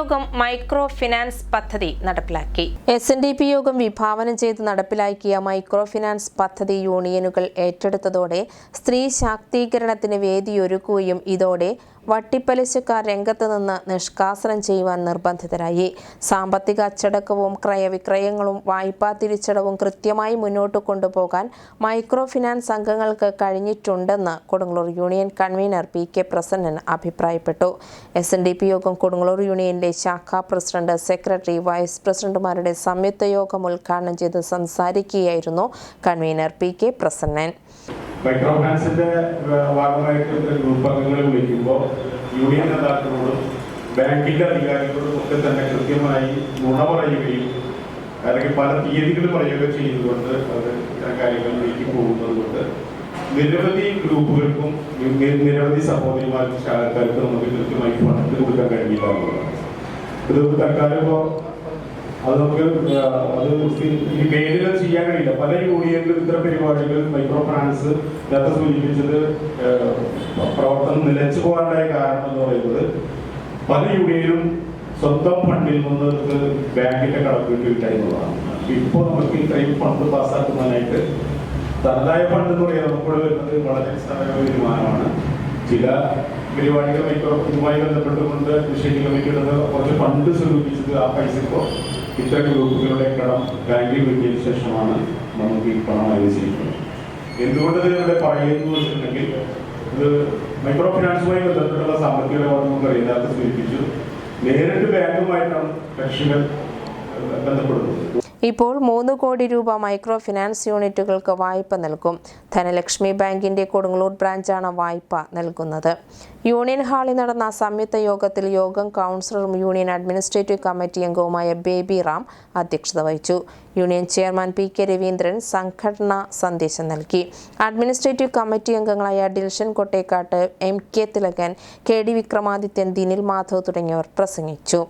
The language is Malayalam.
യോഗം മൈക്രോ ഫിനാൻസ് പദ്ധതി നടപ്പിലാക്കി. എസ് എൻ ഡി പി യോഗം വിഭാവനം ചെയ്ത് നടപ്പിലാക്കിയ മൈക്രോ ഫിനാൻസ് പദ്ധതി യൂണിയനുകൾ ഏറ്റെടുത്തതോടെ സ്ത്രീ ശാക്തീകരണത്തിന് വേദിയൊരുക്കുകയും ഇതോടെ വട്ടിപ്പലിശക്കാർ രംഗത്ത് നിന്ന് നിഷ്കാസനം ചെയ്യുവാൻ നിർബന്ധിതരായി. സാമ്പത്തിക അച്ചടക്കവും ക്രയവിക്രയങ്ങളും വായ്പാ തിരിച്ചടവും കൃത്യമായി മുന്നോട്ട് കൊണ്ടുപോകാൻ മൈക്രോ ഫിനാൻസ് അംഗങ്ങൾക്ക് കഴിഞ്ഞിട്ടുണ്ടെന്ന് Kodungallur union convener P K Prasannan അഭിപ്രായപ്പെട്ടു. എസ് എൻ ഡി പി യോഗം കൊടുങ്ങല്ലൂർ യൂണിയന്റെ ശാഖാ പ്രസിഡന്റ് സെക്രട്ടറി വൈസ് പ്രസിഡന്റുമാരുടെ സംയുക്ത യോഗം ഉദ്ഘാടനം ചെയ്ത് സംസാരിക്കുകയായിരുന്നു convener P K Prasannan. Micro ഫിനാൻസിന്റെ ഭാഗമായിട്ട് ഗ്രൂപ്പ് വിളിക്കുമ്പോൾ യൂണിയൻ നേതാക്കളോടും ബാങ്കിന്റെ അധികാരികളോടും ഒക്കെ തന്നെ കൃത്യമായി നുണ പറയുകയും അല്ലെങ്കിൽ പല തീയതികൾ പറയുകയും ചെയ്തുകൊണ്ട് അത് കാര്യങ്ങൾ നീക്കി പോകുന്നത് കൊണ്ട് നിരവധി ഗ്രൂപ്പുകൾക്കും നിരവധി സഹോദരിമാർക്കും ശാഖക്കാർക്കും നമുക്ക് കൃത്യമായി ഫണ്ട് കൊടുക്കാൻ കഴിയില്ല എന്നുള്ളതാണ്. ഇത് തൽക്കാലം ഇപ്പോൾ അത് നമുക്ക് അത് ഈ മേലിൽ ചെയ്യാൻ കഴിയില്ല. പല യൂണിയനിലും ഇത്തരം പരിപാടികൾ മൈക്രോ ഫിനാൻസ് നേരത്തെ സൂചിപ്പിച്ചത് പ്രവർത്തനം നിലച്ചു പോകാനുള്ള കാരണം എന്ന് പറയുന്നത് പല യൂണിയനും സ്വന്തം ഫണ്ടിൽ നിന്ന് ബാങ്കിന്റെ കടപ്പിട്ട് കിട്ടാനുള്ളതാണ് ഇപ്പോൾ നമുക്ക് ഇത്രയും ഫണ്ട് പാസ്സാക്കുന്നതിനായിട്ട് തനതായ ഫണ്ട് എന്ന് പറയുന്നത് നമുക്കിവിടെ വരുന്നത് വളരെ നിസ്സാരമായ തീരുമാനമാണ് ചില പരിപാടികൾ മൈക്രോ ഇതുമായി ബന്ധപ്പെട്ടുകൊണ്ട് വിഷയങ്ങൾ കുറച്ച് ഫണ്ട് സ്വരൂപിച്ചത് ആ പൈസ ഇപ്പോൾ ഇത്തരം ഗ്രൂപ്പുകളുടെ കടം ബാങ്കിൽ കിട്ടിയതിനു ശേഷമാണ് നമുക്ക് ഈ പണം അനുവദിച്ചിരിക്കുന്നത് എന്തുകൊണ്ട് ഇത് ഇവിടെ പറയുന്നു വെച്ചിട്ടുണ്ടെങ്കിൽ ഇത് മൈക്രോ ഫിനാൻസുമായി ബന്ധപ്പെട്ടുള്ള സാമ്പത്തിക ഇടപാട് നമുക്ക് അറിയാത്ത സൂചിപ്പിച്ചു. നേരിട്ട് ബാങ്കുമായിട്ടാണ് കക്ഷികൾ ബന്ധപ്പെടുന്നത്. ഇപ്പോൾ മൂന്ന് കോടി രൂപ മൈക്രോ ഫിനാൻസ് യൂണിറ്റുകൾക്ക് വായ്പ നൽകും. ധനലക്ഷ്മി ബാങ്കിന്റെ കൊടുങ്ങല്ലൂർ ബ്രാഞ്ചാണ് വായ്പ നൽകുന്നത്. യൂണിയൻ ഹാളിൽ നടന്ന സംയുക്ത യോഗത്തിൽ യോഗം കൗൺസിലറും യൂണിയൻ അഡ്മിനിസ്ട്രേറ്റീവ് കമ്മിറ്റി അംഗവുമായ ബേബി റാം അധ്യക്ഷത വഹിച്ചു. Union chairman P K Raveendran സംഘടനാ സന്ദേശം നൽകി. അഡ്മിനിസ്ട്രേറ്റീവ് കമ്മിറ്റി അംഗങ്ങളായ Dilshan Kottekkat M K Thilakan K D Vikramadithyan Dinil Madhav തുടങ്ങിയവർ പ്രസംഗിച്ചു.